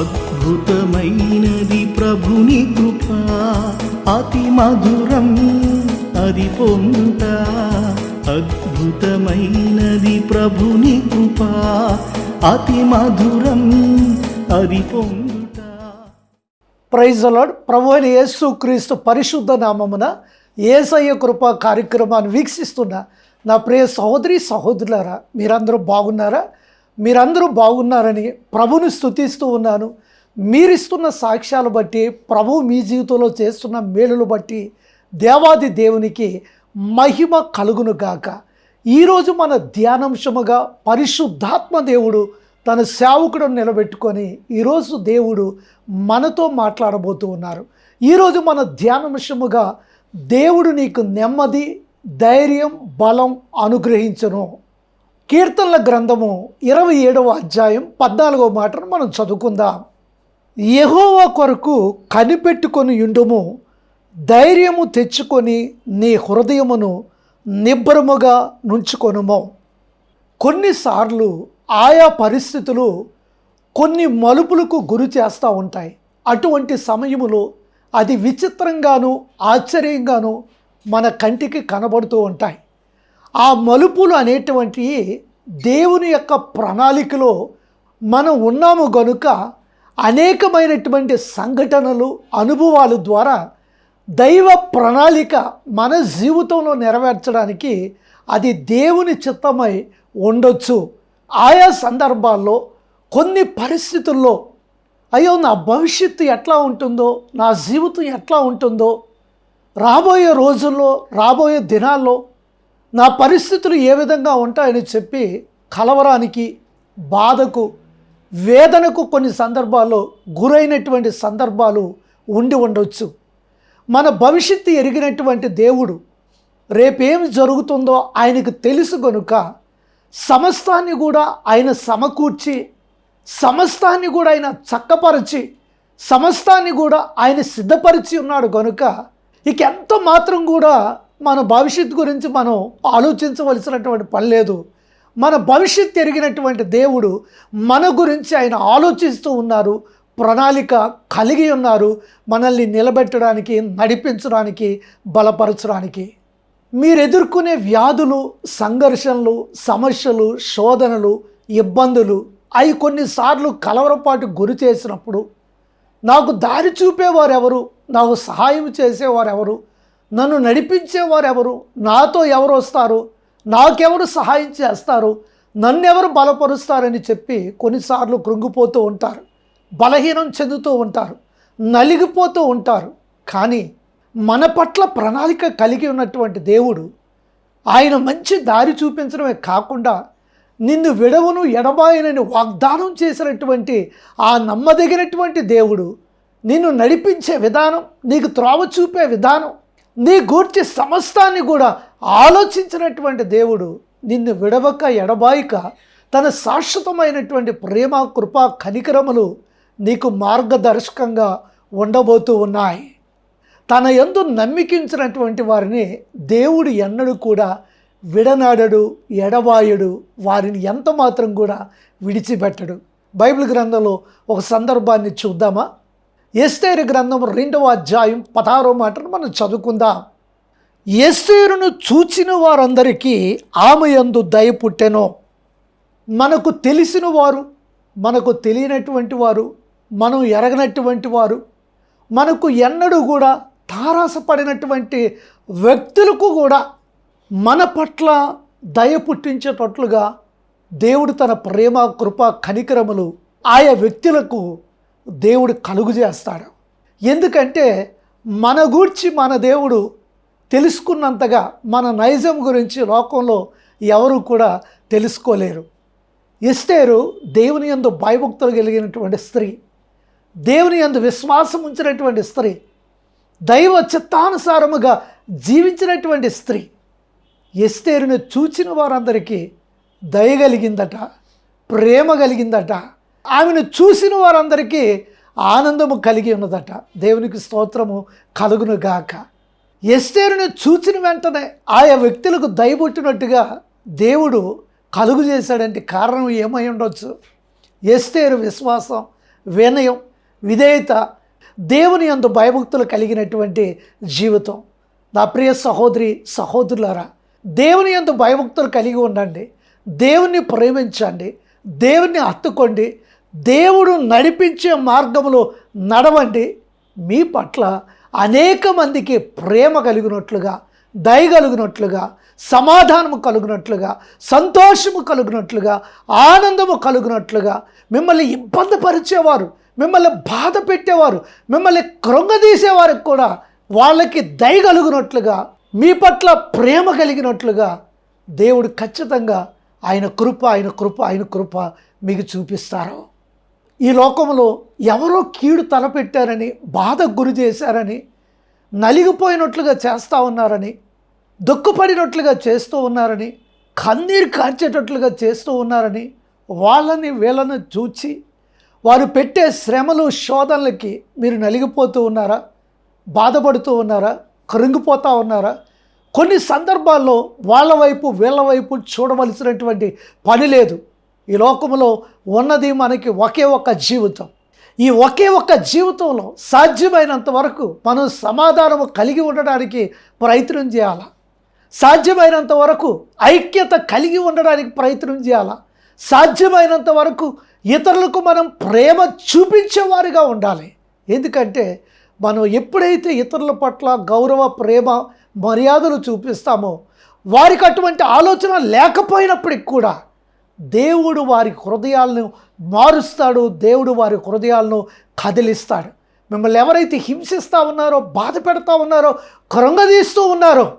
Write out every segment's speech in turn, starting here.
అద్భుతమైనది ప్రభుని కృప. అతి మధురం అది పొందుట. అద్భుతమైనది ప్రభుని కృప. అతి మధురం అది పొందుట. ప్రైజ్ అలాడ్ ప్రభు అయిన యేసు క్రీస్తు పరిశుద్ధ నామమున ఏసయ్య కృప కార్యక్రమాన్ని వీక్షిస్తున్న నా ప్రియ సహోదరి సహోదరులారా మీరందరూ బాగున్నారా? మీరందరూ బాగున్నారని ప్రభుని స్తుతిస్తూ ఉన్నాను. మీరిస్తున్న సాక్ష్యాలు బట్టి ప్రభు మీ జీవితంలో చేస్తున్న మేలులు బట్టి దేవాది దేవునికి మహిమ కలుగును గాక. ఈరోజు మన ధ్యానాంశముగా పరిశుద్ధాత్మ దేవుడు తన సేవకుడు నిలబెట్టుకొని ఈరోజు దేవుడు మనతో మాట్లాడబోతూ ఉన్నారు. ఈరోజు మన ధ్యానాంశముగా దేవుడు నీకు నెమ్మది ధైర్యం బలం అనుగ్రహించను. కీర్తనల గ్రంథము ఇరవై ఏడవ అధ్యాయం పద్నాలుగవ మాటను మనం చదువుకుందాం. యెహోవా కొరకు కనిపెట్టుకొని ఉండుము ధైర్యము తెచ్చుకొని నీ హృదయమును నిబ్బరముగా నుంచుకొనుము. కొన్నిసార్లు ఆయా పరిస్థితులు కొన్ని మలుపులకు గురి చేస్తూ ఉంటాయి. అటువంటి సమయములో అది విచిత్రంగాను ఆశ్చర్యంగాను మన కంటికి కనబడుతూ ఉంటాయి. ఆ మలుపులు అనేటువంటివి దేవుని యొక్క ప్రణాళికలో మనం ఉన్నాము గనుక అనేకమైనటువంటి సంఘటనలు అనుభవాల ద్వారా దైవ ప్రణాళిక మన జీవితంలో నెరవేర్చడానికి అది దేవుని చిత్తమై ఉండొచ్చు. ఆయా సందర్భాల్లో కొన్ని పరిస్థితుల్లో అయ్యో నా భవిష్యత్తు ఎట్లా ఉంటుందో నా జీవితం ఎట్లా ఉంటుందో రాబోయే రోజుల్లో రాబోయే దినాల్లో నా పరిస్థితులు ఏ విధంగా ఉంటాయని చెప్పి కలవరానికి బాధకు వేదనకు కొన్ని సందర్భాల్లో గురైనటువంటి సందర్భాలు ఉండి ఉండవచ్చు మన భవిష్యత్తు ఎరిగినటువంటి దేవుడు రేపేం జరుగుతుందో ఆయనకు తెలుసు గనుక సమస్తాన్ని కూడా ఆయన సమకూర్చి సమస్తాన్ని కూడా ఆయన చక్కపరిచి సమస్తాన్ని కూడా ఆయన సిద్ధపరిచి ఉన్నాడు గనుక ఇక ఎంత మాత్రం కూడా మన భవిష్యత్తు గురించి మనం ఆలోచించవలసినటువంటి పని లేదు. మన భవిష్యత్తు ఎరిగినటువంటి దేవుడు మన గురించి ఆయన ఆలోచిస్తూ ఉన్నారు. ప్రణాళిక కలిగి ఉన్నారు. మనల్ని నిలబెట్టడానికి నడిపించడానికి బలపరచడానికి. మీరు ఎదుర్కొనే వ్యాధులు సంఘర్షణలు సమస్యలు శోధనలు ఇబ్బందులు అవి కొన్నిసార్లు కలవరపాటు గురి చేసినప్పుడు నాకు దారి చూపేవారెవరు? నాకు సహాయం చేసేవారెవరు? నన్ను నడిపించేవారు ఎవరు నాతో ఎవరు వస్తారు నాకెవరు సహాయం చేస్తారు? నన్నెవరు బలపరుస్తారని చెప్పి కొన్నిసార్లు కృంగిపోతూ ఉంటారు. బలహీనం చెందుతూ ఉంటారు. నలిగిపోతూ ఉంటారు. కానీ మన పట్ల ప్రణాళిక కలిగి ఉన్నటువంటి దేవుడు ఆయన మంచి దారి చూపించడమే కాకుండా నిన్ను విడవను ఎడబాయనని వాగ్దానం చేసినటువంటి ఆ నమ్మదగినటువంటి దేవుడు నిన్ను నడిపించే విధానం నీకు త్రోవ చూపే విధానం నీ గూర్చి సమస్తాన్ని కూడా ఆలోచించినటువంటి దేవుడు నిన్ను విడవక ఎడబాయిక తన శాశ్వతమైనటువంటి ప్రేమ కృప కనికరములు నీకు మార్గదర్శకంగా ఉండబోతూ ఉన్నాయి. తన యందు నమ్మికించినటువంటి వారిని దేవుడు ఎన్నడూ కూడా విడనాడడు ఎడబాయడు వారిని ఎంత మాత్రం కూడా విడిచిపెట్టడు. బైబిల్ గ్రంథంలో ఒక సందర్భాన్ని చూద్దామా? ఎస్తేరు గ్రంథం రెండవ అధ్యాయం పదహారో మాటను మనం చదువుకుందాం. ఎస్తేరును చూచిన వారందరికీ ఆమె యందు దయ పుట్టెను. మనకు తెలిసిన వారు మనకు తెలియనటువంటి వారు మనం ఎరగనటువంటి వారు మనకు ఎన్నడూ కూడా తారాసపడినటువంటి వ్యక్తులకు కూడా మన పట్ల దయ పుట్టించేటట్లుగా దేవుడు తన ప్రేమ కృప కనికరములు ఆయా వ్యక్తులకు దేవుడు కలుగు చేస్తాడు. ఎందుకంటే మన గూర్చి మన దేవుడు తెలుసుకున్నంతగా మన నైజం గురించి లోకంలో ఎవరు కూడా తెలుసుకోలేరు. ఎస్టేరు దేవుని యందు భయభక్తులు కలిగినటువంటి స్త్రీ దేవుని యందు విశ్వాసం ఉంచినటువంటి స్త్రీ దైవ చిత్తానుసారముగా జీవించినటువంటి స్త్రీ ఎస్తేరును చూచిన వారందరికీ దయ కలిగిందట ప్రేమ కలిగిందట ఆమెను చూసిన వారందరికీ ఆనందము కలిగి ఉన్నదట. దేవునికి స్తోత్రము కలుగును గాక ఎస్టేరుని చూచిన వెంటనే ఆయా వ్యక్తులకు దయబుట్టినట్టుగా దేవుడు కలుగు చేశాడంటే కారణం ఏమై ఉండొచ్చు? ఎస్టేరు విశ్వాసం వినయం విధేయత దేవుని అందు భయభక్తులు కలిగినటువంటి జీవితం. నా ప్రియ సహోదరి సహోదరులారా దేవుని యందు భయభక్తులు కలిగి ఉండండి. దేవుణ్ణి ప్రేమించండి. దేవుణ్ణి హత్తుకోండి. దేవుడు నడిపించే మార్గంలో నడవండి. మీ పట్ల అనేక మందికి ప్రేమ కలిగినట్లుగా దయ కలిగినట్లుగా సమాధానము కలుగునట్లుగా సంతోషము కలుగునట్లుగా ఆనందము కలుగునట్లుగా మిమ్మల్ని ఇబ్బంది పరిచేవారు మిమ్మల్ని బాధ పెట్టేవారు మిమ్మల్ని కృంగదీసేవారికి కూడా వాళ్ళకి దయ కలుగునట్లుగా మీ పట్ల ప్రేమ కలిగినట్లుగా దేవుడు ఖచ్చితంగా ఆయన కృప ఆయన కృప ఆయన కృప మీకు చూపిస్తారు. ఈ లోకంలో ఎవరో కీడు తలపెట్టారని బాధకు గురి చేశారని నలిగిపోయినట్లుగా చేస్తూ ఉన్నారని దుఃఖపడినట్లుగా చేస్తూ ఉన్నారని కన్నీరు కార్చేటట్లుగా చేస్తూ ఉన్నారని వాళ్ళని వీళ్ళని చూచి వారు పెట్టే శ్రమలు శోధనలకి మీరు నలిగిపోతూ ఉన్నారా? బాధపడుతూ ఉన్నారా? కృంగిపోతూ ఉన్నారా? కొన్ని సందర్భాల్లో వాళ్ళ వైపు వీళ్ళ వైపు చూడవలసినటువంటి పని లేదు. ఈ లోకంలో ఉన్నది మనకి ఒకే ఒక్క జీవితం. ఈ ఒకే ఒక్క జీవితంలో సాధ్యమైనంత వరకు మనం సమాధానము కలిగి ఉండడానికి ప్రయత్నం చేయాలి? సాధ్యమైనంత వరకు ఐక్యత కలిగి ఉండడానికి ప్రయత్నం చేయాలి? సాధ్యమైనంత వరకు ఇతరులకు మనం ప్రేమ చూపించేవారుగా ఉండాలి. ఎందుకంటే మనం ఎప్పుడైతే ఇతరుల పట్ల గౌరవ ప్రేమ మర్యాదలు చూపిస్తామో వారికి అటువంటి ఆలోచన లేకపోయినప్పటికి కూడా దేవుడు వారి హృదయాలను మారుస్తాడు దేవుడు వారి హృదయాలను కదిలిస్తాడు. మిమ్మల్ని ఎవరైతే హింసిస్తూ ఉన్నారో బాధ పెడతా ఉన్నారో కృంగదీస్తూ ఉన్నారో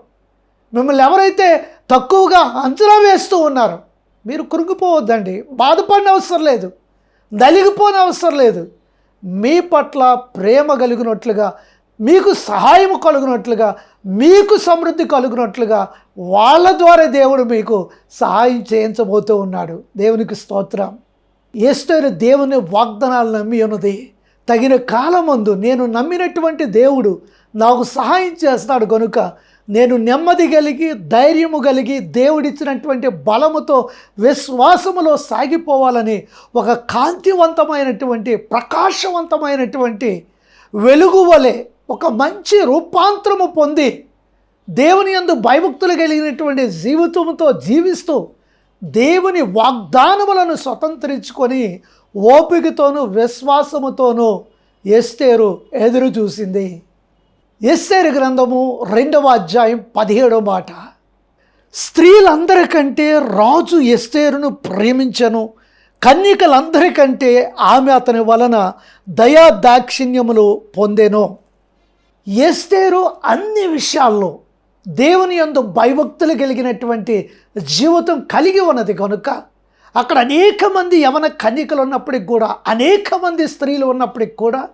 మిమ్మల్ని ఎవరైతే తక్కువగా అంచనా వేస్తూ ఉన్నారో మీరు కృంగిపోవద్దండి. బాధపడిన అవసరం లేదు. నలిగిపోని అవసరం లేదు. మీ పట్ల ప్రేమ కలిగినట్లుగా మీకు సహాయం కలిగినట్లుగా మీకు సమృద్ధి కలుగునట్లుగా వాళ్ళ ద్వారా దేవుడు మీకు సహాయం చేయించబోతూ ఉన్నాడు. దేవునికి స్తోత్రం. ఏస్తైన దేవుని వాగ్దానాలు నమ్మి ఉన్నది. తగిన కాలమందు నేను నమ్మినటువంటి దేవుడు నాకు సహాయం చేస్తాడు కనుక నేను నెమ్మది కలిగి ధైర్యము కలిగి దేవుడిచ్చినటువంటి బలముతో విశ్వాసములో సాగిపోవాలని ఒక కాంతివంతమైనటువంటి ప్రకాశవంతమైనటువంటి వెలుగు వలె ఒక మంచి రూపాంతరము పొంది దేవుని యందు భయభక్తులు కలిగినటువంటి జీవితంతో జీవిస్తూ దేవుని వాగ్దానములను స్వతంత్రించుకొని ఓపికతోనూ విశ్వాసముతోనూ ఎస్తేరు ఎదురు చూసింది. ఎస్తేరు గ్రంథము రెండవ అధ్యాయం పదిహేడవ మాట. స్త్రీలందరికంటే రాజు ఎస్తేరును ప్రేమించను. కన్యకలందరికంటే ఆమె అతని వలన దయా దాక్షిణ్యములు పొందెను. ఎస్తేరు అన్ని విషయాల్లో దేవుని యందు భయభక్తులు కలిగినటువంటి జీవితం కలిగి ఉన్నది కనుక అక్కడ అనేక మంది యవన కన్యకలు ఉన్నప్పటికి కూడా అనేక మంది స్త్రీలు ఉన్నప్పటికి కూడా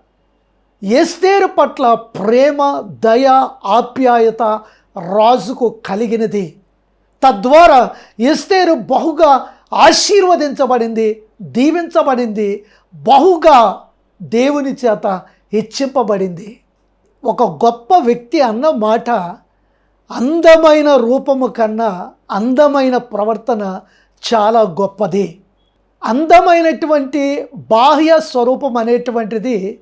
ఎస్తేరు పట్ల ప్రేమ దయ ఆప్యాయత రాజుకు కలిగినది. తద్వారా ఎస్తేరు బహుగా ఆశీర్వదించబడింది దీవించబడింది బహుగా దేవుని చేత హెచ్చింపబడింది. ఒక గొప్ప వ్యక్తి అన్న మాట అందమైన రూపము కన్నా అందమైన ప్రవర్తన చాలా గొప్పది. అందమైనటువంటి బాహ్య స్వరూపం అనేటువంటిది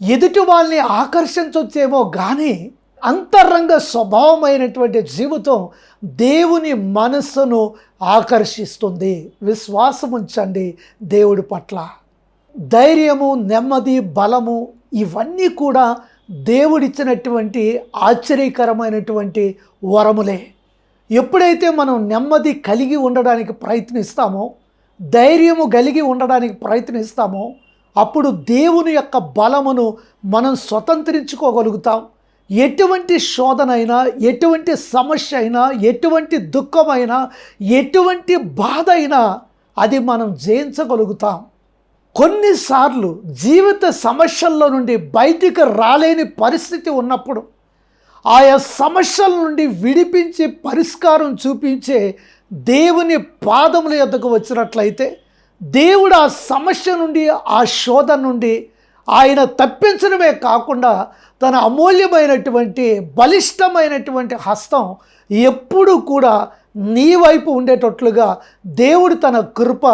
ఎదుటి వాళ్ళని ఆకర్షించవచ్చేమో కానీ అంతరంగ స్వభావమైనటువంటి జీవితం దేవుని మనస్సును ఆకర్షిస్తుంది. విశ్వాసం ఉంచండి దేవుడి పట్ల. ధైర్యము నెమ్మది బలము ఇవన్నీ కూడా దేవుడిచ్చినటువంటి ఆశ్చర్యకరమైనటువంటి వరములే. ఎప్పుడైతే మనం నెమ్మది కలిగి ఉండడానికి ప్రయత్నిస్తామో ధైర్యము కలిగి ఉండడానికి ప్రయత్నిస్తామో అప్పుడు దేవుని యొక్క బలమును మనం స్వతంత్రించుకోగలుగుతాం. ఎటువంటి శోధనైనా ఎటువంటి సమస్య అయినా ఎటువంటి దుఃఖమైనా ఎటువంటి బాధ అయినా అది మనం జయించగలుగుతాం. కొన్నిసార్లు జీవిత సమస్యల్లో నుండి బయటికి రాలేని పరిస్థితి ఉన్నప్పుడు ఆయా సమస్యల నుండి విడిపించి పరిష్కారం చూపించే దేవుని పాదముల యొద్దకు వచ్చినట్లయితే దేవుడు ఆ సమస్య నుండి ఆ శోధ నుండి ఆయన తప్పించడమే కాకుండా తన అమూల్యమైనటువంటి బలిష్టమైనటువంటి హస్తం ఎప్పుడూ కూడా నీ వైపు ఉండేటట్లుగా దేవుడు తన కృప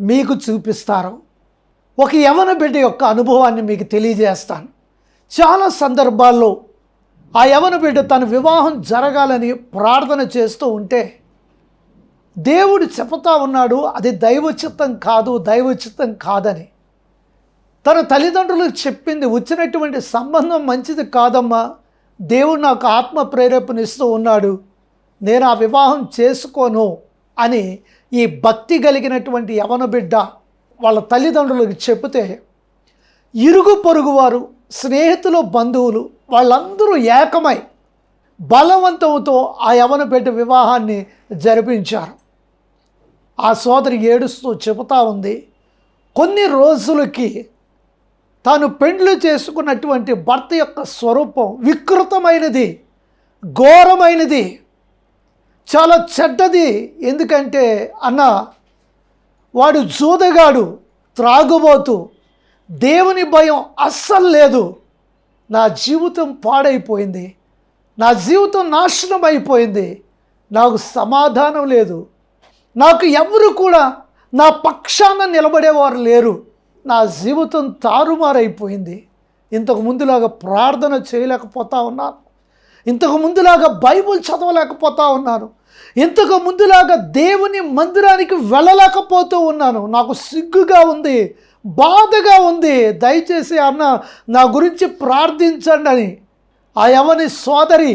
మీకు చూపిస్తారు. ఒక యవన బిడ్డ యొక్క అనుభవాన్ని మీకు తెలియజేస్తాను. చాలా సందర్భాల్లో ఆ యవన బిడ్డ తన వివాహం జరగాలని ప్రార్థన చేస్తూ ఉంటే దేవుడు చెప్తా ఉన్నాడు అది దైవచిత్తం కాదు దైవచిత్తం కాదని. తన తల్లిదండ్రులకు చెప్పింది వచ్చినటువంటి సంబంధం మంచిది కాదమ్మా దేవుడు నాకు ఆత్మ ప్రేరేపణ ఇస్తూ ఉన్నాడు నేను ఆ వివాహం చేసుకోను అని ఈ భక్తి కలిగినటువంటి యవన బిడ్డ వాళ్ళ తల్లిదండ్రులకు చెబితే ఇరుగు పొరుగు వారు స్నేహితులు బంధువులు వాళ్ళందరూ ఏకమై బలవంతంతో ఆ యవన బిడ్డ వివాహాన్ని జరిపించారు. ఆ సోదరి ఏడుస్తూ చెబుతా ఉంది కొన్ని రోజులకి తాను పెండ్లు చేసుకున్నటువంటి భర్త యొక్క స్వరూపం వికృతమైనది ఘోరమైనది చాలా చెడ్డది. ఎందుకంటే అన్న వాడు జూదగాడు త్రాగుబోతు దేవుని భయం అస్సలు లేదు. నా జీవితం పాడైపోయింది. నా జీవితం నాశనం అయిపోయింది నాకు సమాధానం లేదు. నాకు ఎవరు కూడా నా పక్షాన నిలబడేవారు లేరు. నా జీవితం తారుమారైపోయింది. ఇంతకు ముందులాగా ప్రార్థన చేయలేకపోతా ఉన్నాను. ఇంతకు ముందులాగా బైబుల్ చదవలేకపోతా ఉన్నాను. ఇంతకు ముందులాగా దేవుని మందిరానికి వెళ్ళలేకపోతూ ఉన్నాను. నాకు సిగ్గుగా ఉంది బాధగా ఉంది. దయచేసి అన్న నా గురించి ప్రార్థించండి అని. ఆ యవని సోదరి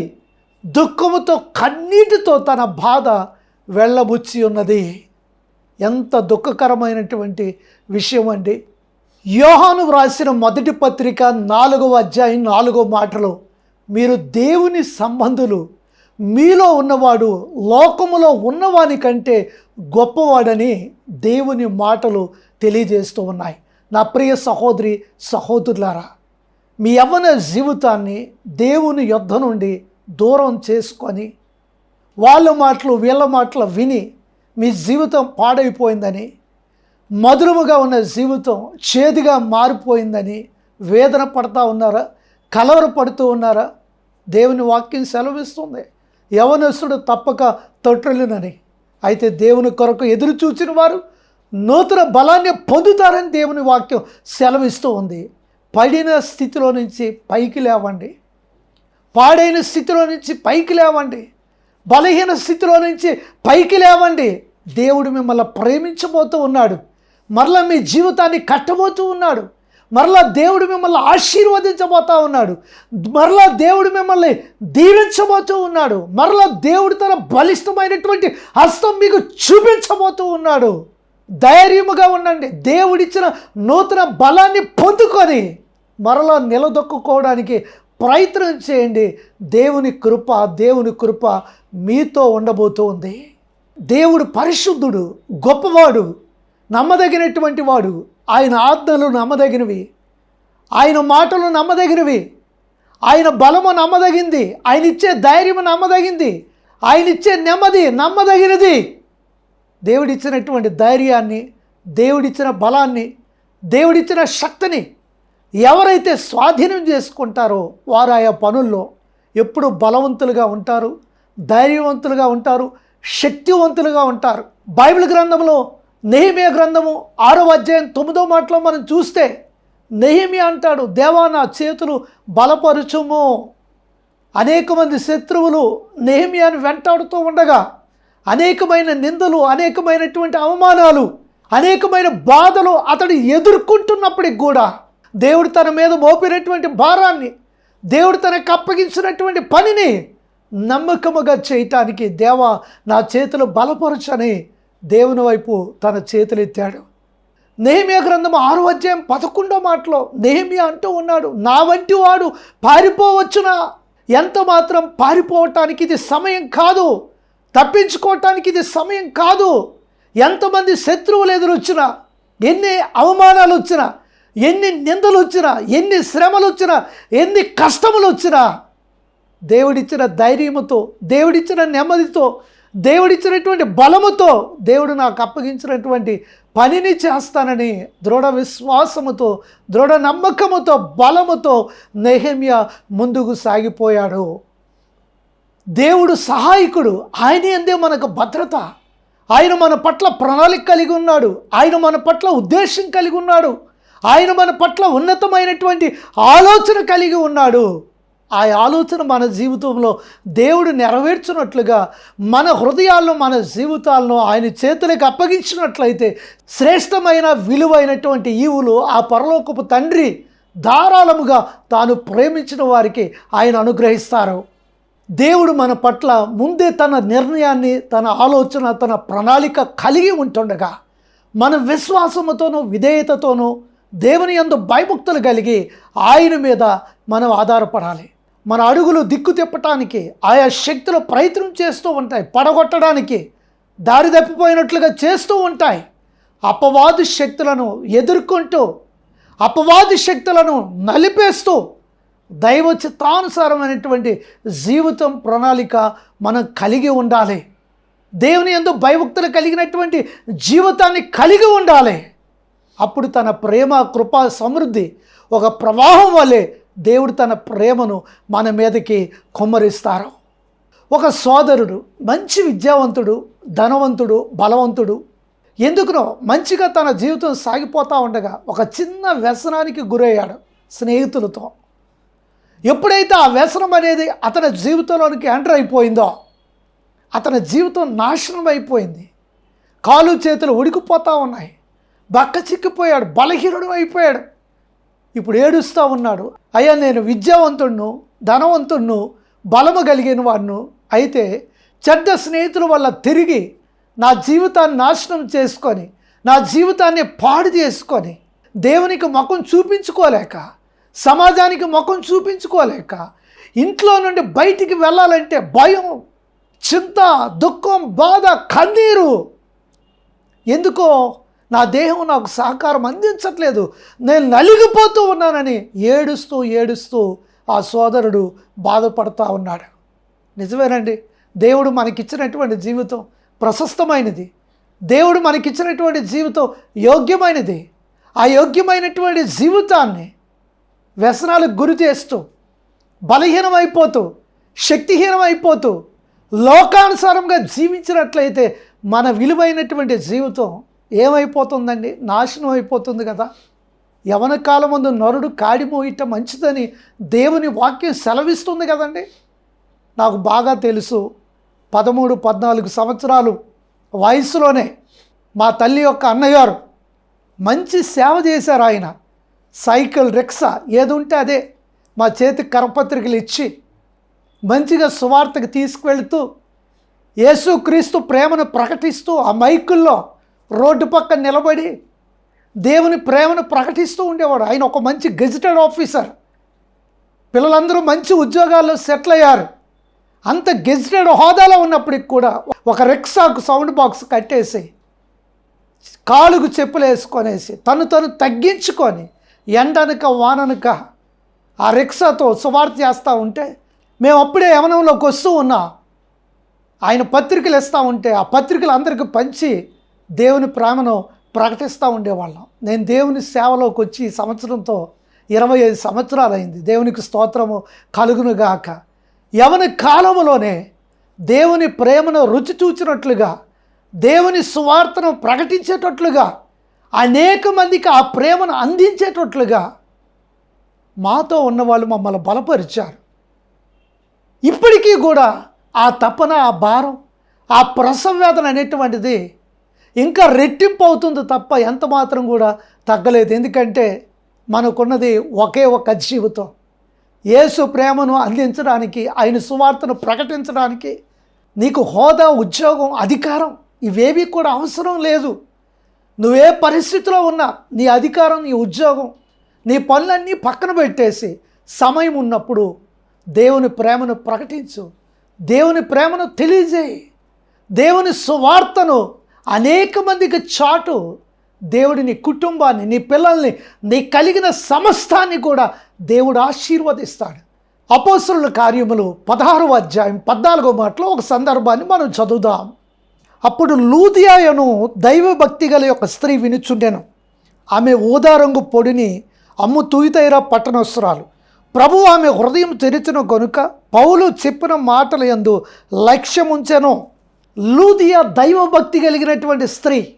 దుఃఖముతో కన్నీటితో తన బాధ వెళ్ళబుచ్చి ఉన్నది. ఎంత దుఃఖకరమైనటువంటి విషయం అండి. యోహాను వ్రాసిన మొదటి పత్రిక నాలుగవ అధ్యాయం నాలుగో మాటలు మీరు దేవుని సంబంధులు మీలో ఉన్నవాడు లోకములో ఉన్నవాని కంటే గొప్పవాడని దేవుని మాటలు తెలియజేస్తూ ఉన్నాయి. నా ప్రియ సహోదరి సహోదరులారా మీ యవ్వన జీవితాన్ని దేవుని యుద్ధ నుండి దూరం చేసుకొని వాళ్ళ మాటలు వీళ్ళ మాటలు విని మీ జీవితం పాడైపోయిందని మధురముగా ఉన్న జీవితం చేదుగా మారిపోయిందని వేదన పడతా ఉన్నారా కలవరపడుతూ ఉన్నారా దేవుని వాక్యం సెలవిస్తుంది. యవనస్తుడు తప్పక తొట్టెలునని అయితే దేవుని కొరకు ఎదురు చూచిన వారు నూతన బలాన్ని పొందుతారని దేవుని వాక్యం సెలవిస్తూ ఉంది. పడిన స్థితిలో నుంచి పైకి లేవండి. పాడైన స్థితిలో నుంచి పైకి లేవండి. బలహీన స్థితిలో నుంచి పైకి లేవండి. దేవుడు మిమ్మల్ని ప్రేమించబోతూ ఉన్నాడు. మరలా మీ జీవితాన్ని కట్టబోతూ ఉన్నాడు. మరలా దేవుడు మిమ్మల్ని ఆశీర్వదించబోతా ఉన్నాడు. మరలా దేవుడు మిమ్మల్ని దీవించబోతూ ఉన్నాడు. మరలా దేవుడు తన బలిష్టమైనటువంటి హస్తం మీకు చూపించబోతూ ఉన్నాడు. ధైర్యముగా ఉండండి. దేవుడిచ్చిన నూతన బలాన్ని పొందుకొని మరలా నిలదొక్కుకోవడానికి ప్రయత్నం చేయండి. దేవుని కృప దేవుని కృప మీతో ఉండబోతూ ఉంది. దేవుడు పరిశుద్ధుడు గొప్పవాడు నమ్మదగినటువంటి వాడు. ఆయన ఆజ్ఞలు నమ్మదగినవి. ఆయన మాటలు నమ్మదగినవి. ఆయన బలము నమ్మదగింది. ఆయన ఇచ్చే ధైర్యము నమ్మదగింది. ఆయన ఇచ్చే నెమ్మది నమ్మదగినది. దేవుడిచ్చినటువంటి ధైర్యాన్ని దేవుడిచ్చిన బలాన్ని దేవుడిచ్చిన శక్తిని ఎవరైతే స్వాధీనం చేసుకుంటారో వారు ఆయా పనుల్లో ఎప్పుడు బలవంతులుగా ఉంటారు ధైర్యవంతులుగా ఉంటారు శక్తివంతులుగా ఉంటారు. బైబిల్ గ్రంథంలో నెహిమియా గ్రంథము ఆరో అధ్యాయం తొమ్మిదో మాటలో మనం చూస్తే నెహిమి అంటాడు దేవా నా చేతులు బలపరుచుము. అనేక మంది శత్రువులు నెహిమియాను వెంటాడుతూ ఉండగా అనేకమైన నిందలు అనేకమైనటువంటి అవమానాలు అనేకమైన బాధలు అతడు ఎదుర్కొంటున్నప్పటికి కూడా దేవుడు తన మీద మోపినటువంటి భారాన్ని దేవుడు తనకు అప్పగించినటువంటి పనిని నమ్మకముగా చేయటానికి దేవా నా చేతులు బలపరచని దేవుని వైపు తన చేతులెత్తాడు. ఎత్తాడు గ్రంథం ఆరు అధ్యాయం పదకొండో మాటలో నేమియా అంటూ ఉన్నాడు నా వంటి వాడు పారిపోవచ్చునా? ఎంత మాత్రం పారిపోవటానికి ఇది సమయం కాదు. తప్పించుకోవటానికి ఇది సమయం కాదు. ఎంతమంది శత్రువులు ఎదురొచ్చినా ఎన్ని అవమానాలు వచ్చినా ఎన్ని నిందలు వచ్చినా ఎన్ని శ్రమలు వచ్చినా ఎన్ని కష్టములు వచ్చినా దేవుడిచ్చిన ధైర్యముతో దేవుడిచ్చిన నెమ్మదితో దేవుడిచ్చినటువంటి బలముతో దేవుడు నాకు అప్పగించినటువంటి పనిని చేస్తానని దృఢ విశ్వాసముతో దృఢ నమ్మకముతో బలముతో నెహమ్య ముందుకు సాగిపోయాడు. దేవుడు సహాయకుడు. ఆయన అందే మనకు భద్రత. ఆయన మన పట్ల ప్రణాళిక కలిగి ఉన్నాడు. ఆయన మన పట్ల ఉద్దేశం కలిగి ఉన్నాడు. ఆయన మన పట్ల ఉన్నతమైనటువంటి ఆలోచన కలిగి ఉన్నాడు. ఆ ఆలోచన మన జీవితంలో దేవుడు నెరవేర్చినట్లుగా మన హృదయాల్లో మన జీవితాలను ఆయన చేతులకు అప్పగించినట్లయితే శ్రేష్టమైన విలువైనటువంటి ఈవులు ఆ పరలోకపు తండ్రి ధారాళముగా తాను ప్రేమించిన వారికి ఆయన అనుగ్రహిస్తారు. దేవుడు మన పట్ల ముందే తన నిర్ణయాన్ని తన ఆలోచన తన ప్రణాళిక కలిగి ఉంటుండగా మన విశ్వాసముతోనూ విధేయతతోనూ దేవుని యందు భయముక్తులు కలిగి ఆయన మీద మనం ఆధారపడాలి. మన అడుగులు దిక్కు తిప్పటానికి ఆయా శక్తులు ప్రయత్నం చేస్తూ ఉంటాయి పడగొట్టడానికి దారి తప్పిపోయినట్లుగా చేస్తూ ఉంటాయి. అపవాది శక్తులను ఎదుర్కొంటూ అపవాది శక్తులను నలిపేస్తూ దైవ చిత్తానుసారమైనటువంటి జీవితం ప్రణాళిక మనం కలిగి ఉండాలి. దేవుని ఎందు భయభక్తులు కలిగినటువంటి జీవితాన్ని కలిగి ఉండాలి. అప్పుడు తన ప్రేమ కృప సమృద్ధి ఒక ప్రవాహం వల్లే దేవుడు తన ప్రేమను మన మీదకి కుమ్మరిస్తారు ఒక సోదరుడు మంచి విద్యావంతుడు ధనవంతుడు బలవంతుడు ఎందుకునో మంచిగా తన జీవితం సాగిపోతూ ఉండగా ఒక చిన్న వ్యసనానికి గురయ్యాడు స్నేహితులతో. ఎప్పుడైతే ఆ వ్యసనం అనేది అతని జీవితంలోనికి ఎంటర్ అయిపోయిందో అతని జీవితం నాశనం అయిపోయింది. కాలు చేతులు ఉడికిపోతూ ఉన్నాయి. బక్క చిక్కిపోయాడు బలహీనుడు అయిపోయాడు. ఇప్పుడు ఏడుస్తూ ఉన్నాడు. అయ్యా నేను విద్యావంతుడును ధనవంతుడును బలము కలిగిన వాడును అయితే చెడ్డ స్నేహితుల వల్ల తిరిగి నా జీవితాన్ని నాశనం చేసుకొని నా జీవితాన్ని పాడు చేసుకొని దేవునికి ముఖం చూపించుకోలేక సమాజానికి ముఖం చూపించుకోలేక ఇంట్లో నుండి బయటికి వెళ్ళాలంటే భయం చింత దుఃఖం బాధ కన్నీరు. ఎందుకో నా దేహం నాకు సహకారం అందించట్లేదు. నేను నలిగిపోతూ ఉన్నానని ఏడుస్తూ ఏడుస్తూ ఆ సోదరుడు బాధపడతా ఉన్నాడు. నిజమేనండి. దేవుడు మనకిచ్చినటువంటి జీవితం ప్రశస్తమైనది. దేవుడు మనకిచ్చినటువంటి జీవితం యోగ్యమైనది. ఆ యోగ్యమైనటువంటి జీవితాన్ని వ్యసనాలకు గురి చేస్తూ బలహీనమైపోతూ శక్తిహీనమైపోతూ లోకానుసారంగా జీవించినట్లయితే మన విలువైనటువంటి జీవితం ఏమైపోతుందండి? నాశనం అయిపోతుంది కదా. యవన కాలమందు నరుడు కాడిమోయిట మంచిదని దేవుని వాక్యం సెలవిస్తుంది కదండి. నాకు బాగా తెలుసు. పదమూడు పద్నాలుగు సంవత్సరాలు వయసులోనే మా తల్లి యొక్క అన్నగారు మంచి సేవ చేశారు ఆయన. సైకిల్ రిక్షా ఏది ఉంటే అదే మా చేతికి కరపత్రికలు ఇచ్చి మంచిగా సువార్తకు తీసుకువెళ్తూ యేసుక్రీస్తు ప్రేమను ప్రకటిస్తూ ఆ మైకుల్లో రోడ్డు పక్కన నిలబడి దేవుని ప్రేమను ప్రకటిస్తూ ఉండేవాడు. ఆయన ఒక మంచి గెజిటెడ్ ఆఫీసర్ పిల్లలందరూ మంచి ఉద్యోగాల్లో సెటిల్ అయ్యారు. అంత గెజిటెడ్ హోదాలో ఉన్నప్పటికి కూడా ఒక రిక్షాకు సౌండ్ బాక్స్ కట్టేసి కాలుకు చెప్పులు వేసుకొనేసి తను తను తగ్గించుకొని ఎండనక వాననక ఆ రిక్షాతో సువార్త చేస్తూ ఉంటే మేము అప్పుడే యవనంలోకి వస్తూ ఉన్నా. ఆయన పత్రికలు ఇస్తూ ఉంటే ఆ పత్రికలు అందరికీ పంచి దేవుని ప్రేమను ప్రకటిస్తూ ఉండేవాళ్ళం. నేను దేవుని సేవలోకి వచ్చి సంవత్సరంతో ఇరవై ఐదు సంవత్సరాలు అయింది దేవునికి స్తోత్రము కలుగునుగాక. యవని కాలంలోనే దేవుని ప్రేమను రుచి చూచినట్లుగా దేవుని సువార్తను ప్రకటించేటట్లుగా అనేక మందికి ఆ ప్రేమను అందించేటట్లుగా మాతో ఉన్నవాళ్ళు మమ్మల్ని బలపరిచారు. ఇప్పటికీ కూడా ఆ తపన ఆ భారం ఆ ప్రసవేదన అనేటువంటిది ఇంకా రెట్టింపు అవుతుంది తప్ప ఎంత మాత్రం కూడా తగ్గలేదు. ఎందుకంటే మనకున్నది ఒకే ఒక జీవితం. యేసు ప్రేమను అందించడానికి ఆయన సువార్తను ప్రకటించడానికి నీకు హోదా ఉద్యోగం అధికారం ఇవేవి కూడా అవసరం లేదు. నువ్వే పరిస్థితిలో ఉన్నా నీ అధికారం నీ ఉద్యోగం నీ పనులన్నీ పక్కన పెట్టేసి సమయం ఉన్నప్పుడు దేవుని ప్రేమను ప్రకటించు. దేవుని ప్రేమను తెలియజేయి. దేవుని సువార్తను అనేక మందికి చాటు దేవుడి నీ కుటుంబాన్ని నీ పిల్లల్ని నీ కలిగిన సమస్తాన్ని కూడా దేవుడు ఆశీర్వదిస్తాడు. అపోసరుల కార్యములు పదహారవ అధ్యాయం పద్నాలుగో మాటలో ఒక సందర్భాన్ని మనం చదువుదాం. అప్పుడు లూదియాయను దైవభక్తి గల యొక్క స్త్రీ వినుచుండెను. ఆమె ఊదా రంగు పొడిని అమ్ము తూయితైరా పట్టణస్తురాలు. ప్రభు ఆమె హృదయం తెరిచిన కనుక పౌలు చెప్పిన మాటల యందు లక్ష్యముంచెను. లూదియా దైవభక్తి కలిగినటువంటి స్త్రీ.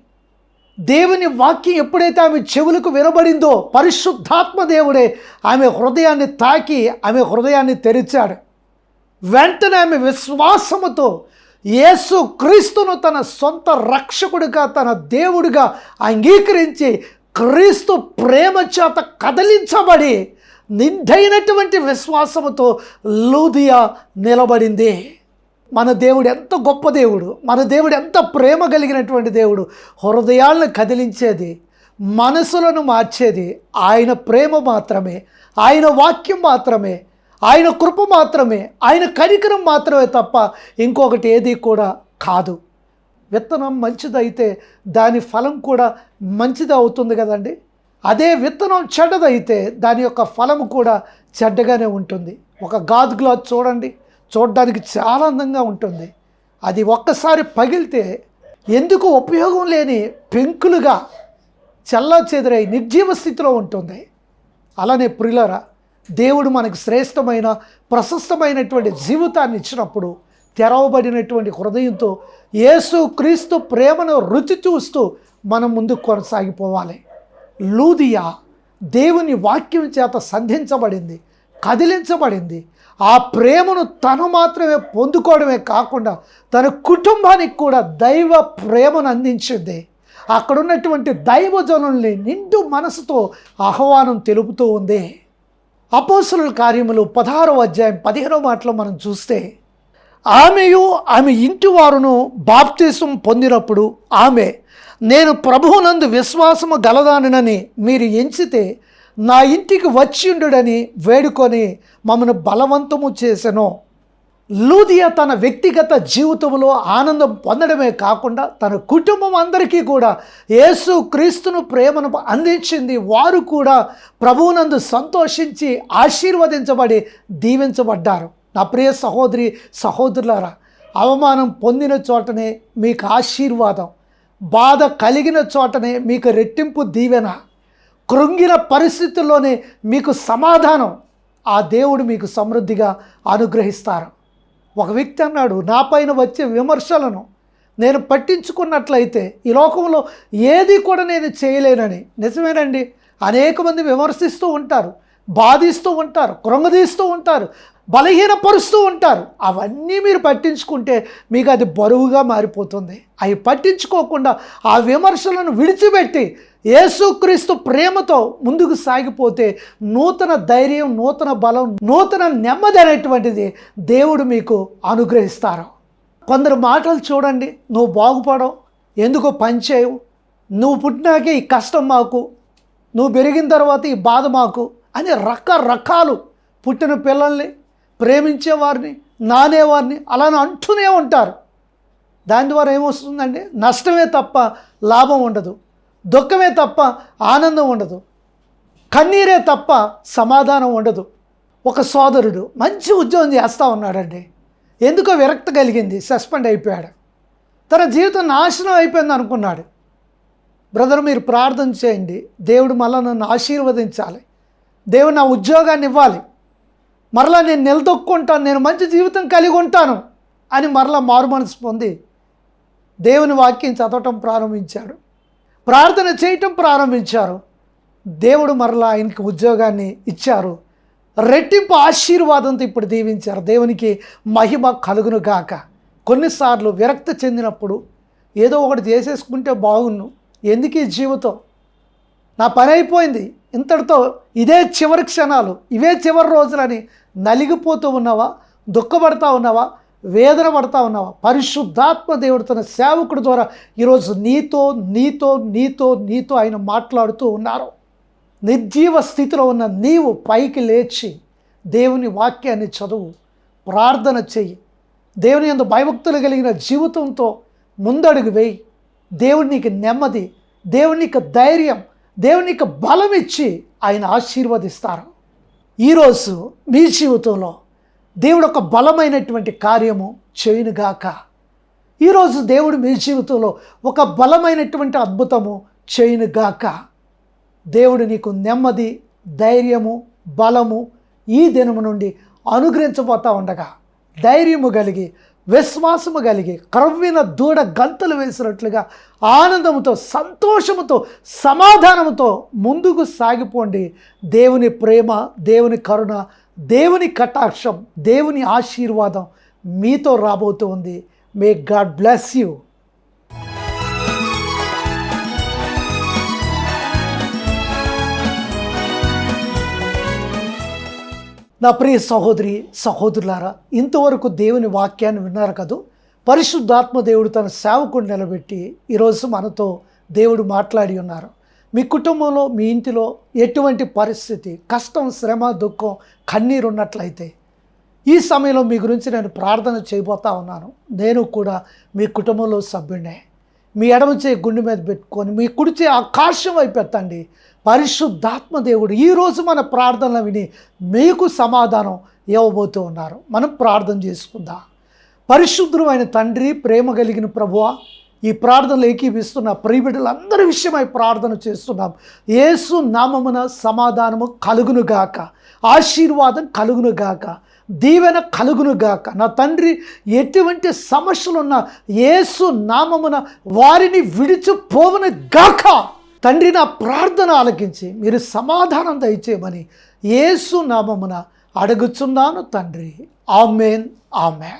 దేవుని వాక్యం ఎప్పుడైతే ఆమె చెవులకు వినబడిందో పరిశుద్ధాత్మ దేవుడే ఆమె హృదయాన్ని తాకి ఆమె హృదయాన్ని తెరిచాడు. వెంటనే ఆమె విశ్వాసముతో యేసు క్రీస్తును తన సొంత రక్షకుడిగా తన దేవుడిగా అంగీకరించి క్రీస్తు ప్రేమ చేత కదిలించబడి నిండైనటువంటి విశ్వాసముతో లూదియా నిలబడింది. మన దేవుడు ఎంత గొప్ప దేవుడు మన దేవుడు ఎంత ప్రేమ కలిగినటువంటి దేవుడు హృదయాలను కదిలించేది మనసులను మార్చేది ఆయన ప్రేమ మాత్రమే ఆయన వాక్యం మాత్రమే ఆయన కృప మాత్రమే ఆయన కనికరం మాత్రమే తప్ప ఇంకొకటి ఏది కూడా కాదు. విత్తనం మంచిదైతే దాని ఫలం కూడా మంచిది అవుతుంది కదండి? అదే విత్తనం చెడ్డదైతే దాని యొక్క ఫలం కూడా చెడ్డగానే ఉంటుంది. ఒక గాజు గ్లాస్ చూడండి. చూడడానికి చాలా అందంగా ఉంటుంది. అది ఒక్కసారి పగిలితే ఎందుకు ఉపయోగం లేని పెంకులుగా చల్లా చెదిరై నిర్జీవ స్థితిలో ఉంటుంది. అలానే ప్రియులరా దేవుడు మనకు శ్రేష్టమైన ప్రశస్తమైనటువంటి జీవితాన్ని ఇచ్చినప్పుడు తెరవబడినటువంటి హృదయంతో యేసు క్రీస్తు ప్రేమను రుచి చూస్తూ మనం ముందుకు కొనసాగిపోవాలి. లూదియా దేవుని వాక్యం చేత సంధించబడింది కదిలించబడింది ఆ ప్రేమను తను మాత్రమే పొందుకోవడమే కాకుండా తన కుటుంబానికి కూడా దైవ ప్రేమను అందించింది. అక్కడ ఉన్నటువంటి దైవజనుల్ని నిండు మనసుతో ఆహ్వానం తెలుపుతూ ఉంది. అపోసుల కార్యములు పదహారో అధ్యాయం పదిహేనో మాటలో మనం చూస్తే ఆమెయు ఆమె ఇంటి వారును బాప్తీసం పొందినప్పుడు ఆమె నేను ప్రభువునందు విశ్వాసము గలదానని మీరు ఎంచితే నా ఇంటికి వచ్చిండుడని వేడుకొని మమ్మను బలవంతము చేసెను. లూదియా తన వ్యక్తిగత జీవితంలో ఆనందం పొందడమే కాకుండా తన కుటుంబం అందరికీ కూడా యేసు క్రీస్తును ప్రేమను అందించింది. వారు కూడా ప్రభువునందు సంతోషించి ఆశీర్వదించబడి దీవించబడ్డారు. నా ప్రియ సహోదరి సహోదరులారా అవమానం పొందిన చోటనే మీకు ఆశీర్వాదం బాధ కలిగిన చోటనే మీకు రెట్టింపు దీవెన. కృంగిన పరిస్థితుల్లోనే మీకు సమాధానం ఆ దేవుడు మీకు సమృద్ధిగా అనుగ్రహిస్తారు. ఒక వ్యక్తి అన్నాడు నా పైన వచ్చే విమర్శలను నేను పట్టించుకున్నట్లయితే ఈ లోకంలో ఏది కూడా నేను చేయలేనని. నిజమేనండి. అనేక మంది విమర్శిస్తూ ఉంటారు బాధిస్తూ ఉంటారు కృంగదీస్తూ ఉంటారు బలహీనపరుస్తూ ఉంటారు. అవన్నీ మీరు పట్టించుకుంటే మీకు అది బరువుగా మారిపోతుంది. అవి పట్టించుకోకుండా ఆ విమర్శలను విడిచిపెట్టి యేసుక్రీస్తు ప్రేమతో ముందుకు సాగిపోతే నూతన ధైర్యం నూతన బలం నూతన నెమ్మది అనేటువంటిది దేవుడు మీకు అనుగ్రహిస్తారు. కొందరు మాటలు చూడండి నువ్వు బాగుపడవు ఎందుకో పని చేయవు. నువ్వు పుట్టినాకే ఈ కష్టం మాకు నువ్వు పెరిగిన తర్వాత ఈ బాధ మాకు అని రకరకాలు పుట్టిన పిల్లల్ని ప్రేమించేవారిని నానేవారిని అలా అంటూనే ఉంటారు. దాని ద్వారా ఏమొస్తుందండి? నష్టమే తప్ప లాభం ఉండదు. దుఃఖమే తప్ప ఆనందం ఉండదు. కన్నీరే తప్ప సమాధానం ఉండదు. ఒక సోదరుడు మంచి ఉద్యోగం చేస్తూ ఉన్నాడండి. ఎందుకో విరక్తి కలిగింది సస్పెండ్ అయిపోయాడు. తన జీవితం నాశనం అయిపోయింది అనుకున్నాడు. బ్రదర్ మీరు ప్రార్థన చేయండి. దేవుడు మళ్ళీ నన్ను ఆశీర్వదించాలి. దేవుడు నా ఉద్యోగాన్ని ఇవ్వాలి. మరలా నేను నిలదొక్కుంటాను నేను మంచి జీవితం కలిగి ఉంటాను అని మరలా మారు మనసు పొంది దేవుని వాక్యం చదవటం ప్రారంభించాడు. ప్రార్థన చేయటం ప్రారంభించారు. దేవుడు మరలా ఆయనకి ఉద్యోగాన్ని ఇచ్చారు. రెట్టింపు ఆశీర్వాదంతో ఇప్పుడు దీవించారు. దేవునికి మహిమ కలుగును గాక. కొన్నిసార్లు విరక్తి చెందినప్పుడు ఏదో ఒకటి చేసేసుకుంటే బాగున్ను. ఎందుకు ఈ జీవితం? నా పని అయిపోయింది. ఇంతటితో ఇదే చివరి క్షణాలు. ఇవే చివరి రోజులని నలిగిపోతూ ఉన్నావా? దుఃఖపడతా ఉన్నావా? వేదన పడతా ఉన్నావా? పరిశుద్ధాత్మ దేవుడు తన సేవకుడి ద్వారా ఈరోజు నీతో నీతో నీతో నీతో ఆయన మాట్లాడుతూ ఉన్నారు. నిర్జీవ స్థితిలో ఉన్న నీవు పైకి లేచి దేవుని వాక్యాన్ని చదువు ప్రార్థన చెయ్యి. దేవుని ఎందు భయభక్తులు కలిగిన జీవితంతో ముందడుగు వేయి. దేవుడు నీకు నెమ్మది దేవునికి నీకు ధైర్యం దేవునికి నీకు బలం ఇచ్చి ఆయన ఆశీర్వదిస్తారు. ఈరోజు మీ జీవితంలో దేవుడు ఒక బలమైనటువంటి కార్యము చేయునుగాక. ఈరోజు దేవుడు మీ జీవితంలో ఒక బలమైనటువంటి అద్భుతము చేయునుగాక. దేవుడు నీకు నెమ్మది ధైర్యము బలము ఈ దినము నుండి అనుగ్రహించబోతా ఉండగా ధైర్యము కలిగి విశ్వాసము కలిగి క్రవ్విన దూడ గంతులు వేసినట్లుగా ఆనందముతో సంతోషముతో సమాధానముతో ముందుకు సాగిపోండి. దేవుని ప్రేమ దేవుని కరుణ దేవుని కటాక్షం దేవుని ఆశీర్వాదం మీతో రాబోతుంది. మే గాడ్ బ్లెస్ యూ నా ప్రియ సహోదరి సహోదరులారా ఇంతవరకు దేవుని వాక్యాన్ని విన్నారు కదూ? పరిశుద్ధాత్మ దేవుడు తన సేవకుడు నిలబెట్టి ఈరోజు మనతో దేవుడు మాట్లాడి ఉన్నారు. మీ కుటుంబంలో మీ ఇంటిలో ఎటువంటి పరిస్థితి కష్టం శ్రమ దుఃఖం కన్నీరు ఉన్నట్లయితే ఈ సమయంలో మీ గురించి నేను ప్రార్థన చేయబోతా ఉన్నాను. నేను కూడా మీ కుటుంబంలో సభ్యుడే మీ ఎడమ చేయి గుండె మీద పెట్టుకొని మీ కుడిచే ఆకాశం వైపు ఎత్తండి. పరిశుద్ధాత్మ దేవుడు ఈరోజు మన ప్రార్థనలు విని మీకు సమాధానం ఇవ్వబోతూ ఉన్నారు. మనం ప్రార్థన చేసుకుందాం. పరిశుద్ధుడు అయిన తండ్రి ప్రేమ కలిగిన ప్రభువ ఈ ప్రార్థనలు ఏకీపిస్తున్న ప్రియబిడ్డలందరి విషయమై ప్రార్థన చేస్తున్నాం. ఏసు నామమున సమాధానము కలుగునుగాక ఆశీర్వాదం కలుగునుగాక దీవెన కలుగునుగాక నా తండ్రి ఎటువంటి సమస్యలున్నా యేసు నామమున వారిని విడిచిపోవని గాక. తండ్రి నా ప్రార్థన ఆలకించి మీరు సమాధానం దయచేయమని ఏసు నామమున అడుగుచున్నాను తండ్రి. ఆమెన్ ఆమె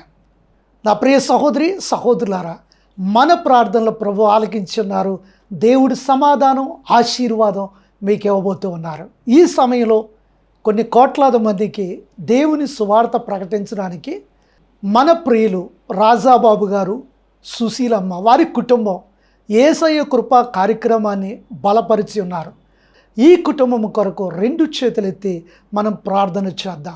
నా ప్రియ సహోదరి సహోదరులారా మన ప్రార్థనలు ప్రభు ఆలకించి ఉన్నారు. దేవుడి సమాధానం ఆశీర్వాదం మీకు ఇవ్వబోతూ ఉన్నారు. ఈ సమయంలో కొన్ని కోట్లాది మందికి దేవుని సువార్త ప్రకటించడానికి మన ప్రియులు రాజాబాబు గారు సుశీలమ్మ వారి కుటుంబం ఏసయ్య కృప కార్యక్రమాన్ని బలపరిచి ఉన్నారు. ఈ కుటుంబం కొరకు రెండు చేతులెత్తి మనం ప్రార్థన చేద్దాం.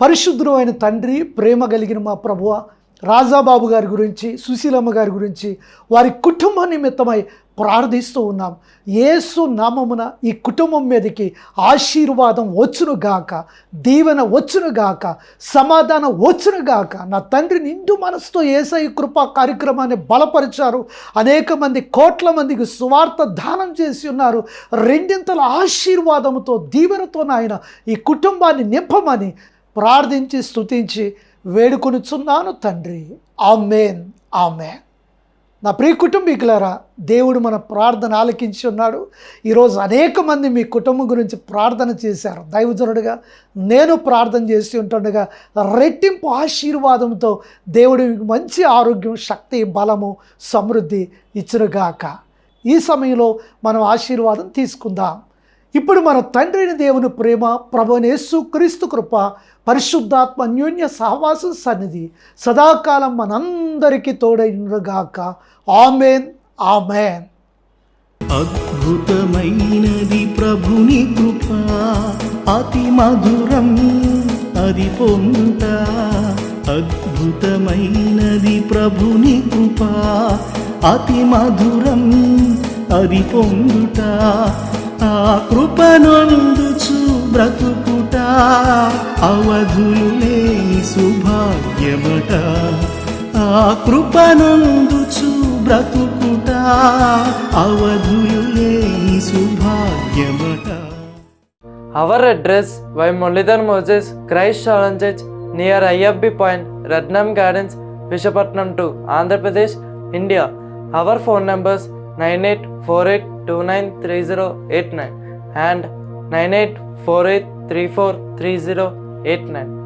పరిశుద్ధుడు అయిన తండ్రి ప్రేమ కలిగిన మా ప్రభువ రాజాబాబు గారి గురించి సుశీలమ్మ గారి గురించి వారి కుటుంబ నిమిత్తమై ప్రార్థిస్తూ ఉన్నాం. ఏసు నామమున ఈ కుటుంబం మీదకి ఆశీర్వాదం వచ్చును గాక దీవెన వచ్చును గాక సమాధానం వచ్చును గాక. నా తండ్రి నిండు మనసుతో ఏసై కృపా కార్యక్రమాన్ని బలపరిచారు. అనేక మంది కోట్ల మందికి సువార్త దానం చేసి ఉన్నారు. రెండింతల ఆశీర్వాదంతో దీవెనతో నాయన ఈ కుటుంబాన్ని నింపమని ప్రార్థించి స్తుతించి వేడుకొనుచున్నాను తండ్రి. ఆమెన్. ఆమెన్. నా ప్రియ కుటుంబీకులారా దేవుడు మన ప్రార్థన ఆలకించి ఉన్నాడు. ఈరోజు అనేక మంది మీ కుటుంబం గురించి ప్రార్థన చేశారు. దైవజనుడిగా నేను ప్రార్థన చేసి ఉంటుండగా రెట్టింపు ఆశీర్వాదంతో దేవుడు మంచి ఆరోగ్యం శక్తి బలము సమృద్ధి ఇచ్చునుగాక. ఈ సమయంలో మనం ఆశీర్వాదం తీసుకుందాం. ఇప్పుడు మన తండ్రిని దేవుని ప్రేమ ప్రభునేసు క్రీస్తు కృప పరిశుద్ధాత్మ అన్యోన్య సహవాసం సన్నిధి సదాకాలం మనందరికీ తోడైనగాక ఆమెన్. ఆమెన్. అద్భుతమైనది ప్రభుని కృప అతి మధురం అది పొంత. అద్భుతమైనది ప్రభుని కృప అతి మధురం అది పొందుట. ఆ కృపనొందుచు బ్రతుకుట అవధులు లేని సుభాగ్యమట. ఆ కృపనొందుచు బ్రతుకుట అవధులు సుభాగ్యమట. Our address Y Muralidhar Moses Christ చాలన్ church near IFB point Ratnam gardens Visakhapatnam two Andhra Pradesh India. Our phone numbers 9848293089 and 9848343089